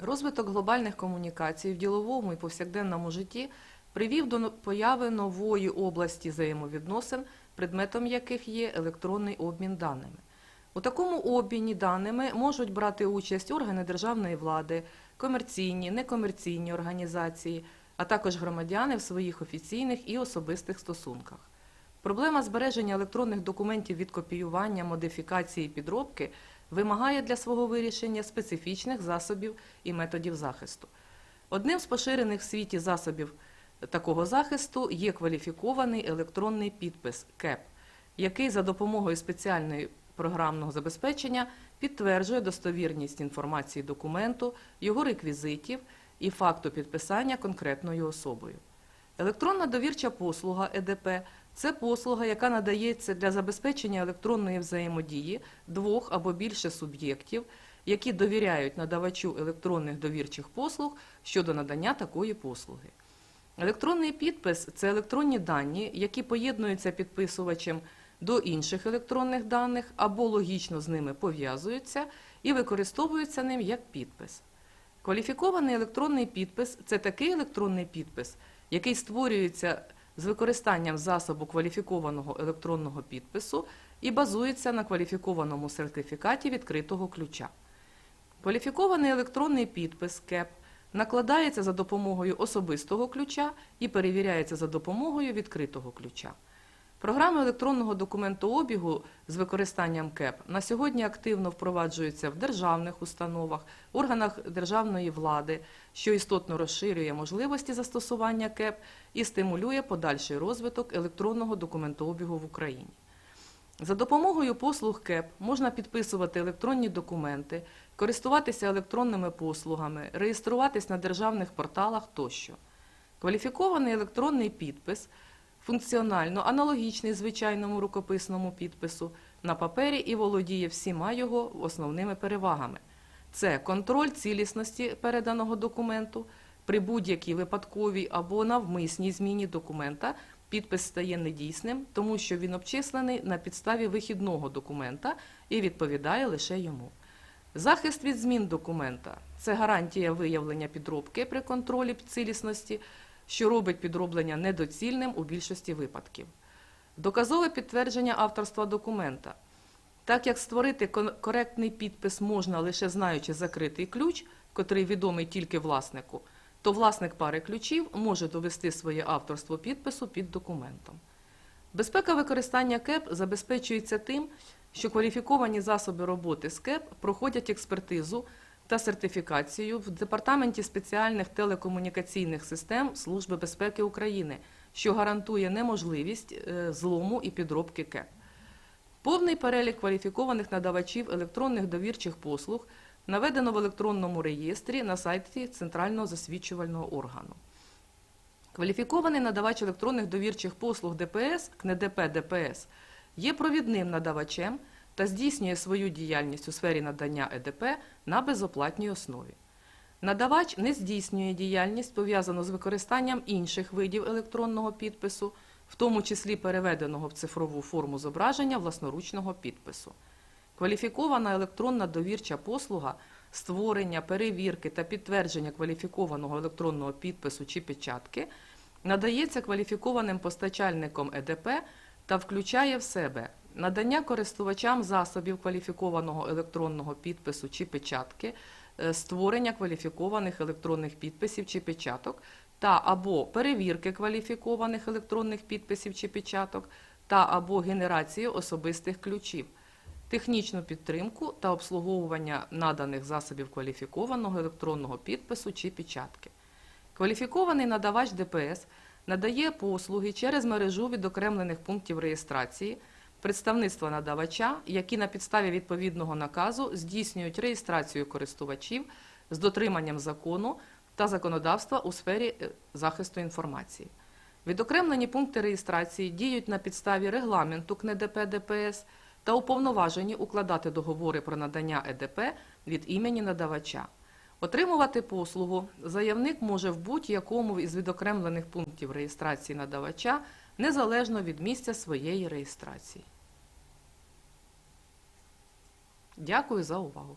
Розвиток глобальних комунікацій в діловому і повсякденному житті привів до появи нової області взаємовідносин, предметом яких є електронний обмін даними. У такому обміні даними можуть брати участь органи державної влади, комерційні, некомерційні організації, а також громадяни в своїх офіційних і особистих стосунках. Проблема збереження електронних документів від копіювання, модифікації і підробки вимагає для свого вирішення специфічних засобів і методів захисту. Одним з поширених в світі засобів такого захисту є кваліфікований електронний підпис КЕП, який за допомогою спеціальної програмного забезпечення підтверджує достовірність інформації документу, його реквізитів і факту підписання конкретною особою. Електронна довірча послуга ЕДП це послуга, яка надається для забезпечення електронної взаємодії двох або більше суб'єктів, які довіряють надавачу електронних довірчих послуг щодо надання такої послуги. Електронний підпис це електронні дані, які поєднуються підписувачем до інших електронних даних або логічно з ними пов'язуються і використовуються ним як підпис. Кваліфікований електронний підпис це такий електронний підпис, який створюється з використанням засобу кваліфікованого електронного підпису і базується на кваліфікованому сертифікаті відкритого ключа. Кваліфікований електронний підпис КЕП накладається за допомогою особистого ключа і перевіряється за допомогою відкритого ключа. Програми електронного документообігу з використанням КЕП на сьогодні активно впроваджуються в державних установах, органах державної влади, що істотно розширює можливості застосування КЕП і стимулює подальший розвиток електронного документообігу в Україні. За допомогою послуг КЕП можна підписувати електронні документи, користуватися електронними послугами, реєструватись на державних порталах тощо. Кваліфікований електронний підпис функціонально аналогічний звичайному рукописному підпису на папері і володіє всіма його основними перевагами. Це контроль цілісності переданого документу. При будь-якій випадковій або навмисній зміні документа підпис стає недійсним, тому що він обчислений на підставі вихідного документа і відповідає лише йому. Захист від змін документа це гарантія виявлення підробки при контролі цілісності, що робить підроблення недоцільним у більшості випадків. Доказове підтвердження авторства документа. Так як створити коректний підпис можна лише знаючи закритий ключ, котрий відомий тільки власнику, то власник пари ключів може довести своє авторство підпису під документом. Безпека використання КЕП забезпечується тим, що кваліфіковані засоби роботи з КЕП проходять експертизу та сертифікацію в Департаменті спеціальних телекомунікаційних систем Служби безпеки України, що гарантує неможливість е, злому і підробки КЕП. Повний перелік кваліфікованих надавачів електронних довірчих послуг наведено в електронному реєстрі на сайті Центрального засвідчувального органу. Кваліфікований надавач електронних довірчих послуг ДПС, КНЕДП ДПС, є провідним надавачем та здійснює свою діяльність у сфері надання ЕДП на безоплатній основі. Надавач не здійснює діяльність, пов'язану з використанням інших видів електронного підпису, в тому числі переведеного в цифрову форму зображення власноручного підпису. Кваліфікована електронна довірча послуга створення, перевірки та підтвердження кваліфікованого електронного підпису чи печатки надається кваліфікованим постачальником ЕДП та включає в себе надання користувачам засобів кваліфікованого електронного підпису чи печатки, е, створення кваліфікованих електронних підписів чи печаток та або перевірки кваліфікованих електронних підписів чи печаток та або генерацію особистих ключів технічну підтримку та обслуговування наданих засобів кваліфікованого електронного підпису чи печатки. Кваліфікований надавач ДПС надає послуги через мережу відокремлених пунктів реєстрації, представництва надавача, які на підставі відповідного наказу здійснюють реєстрацію користувачів з дотриманням закону та законодавства у сфері е, захисту інформації. Відокремлені пункти реєстрації діють на підставі регламенту КНЕДП ДПС та уповноважені укладати договори про надання ЕДП від імені надавача. Отримувати послугу заявник може в будь-якому із відокремлених пунктів реєстрації надавача незалежно від місця своєї реєстрації. Дякую за увагу.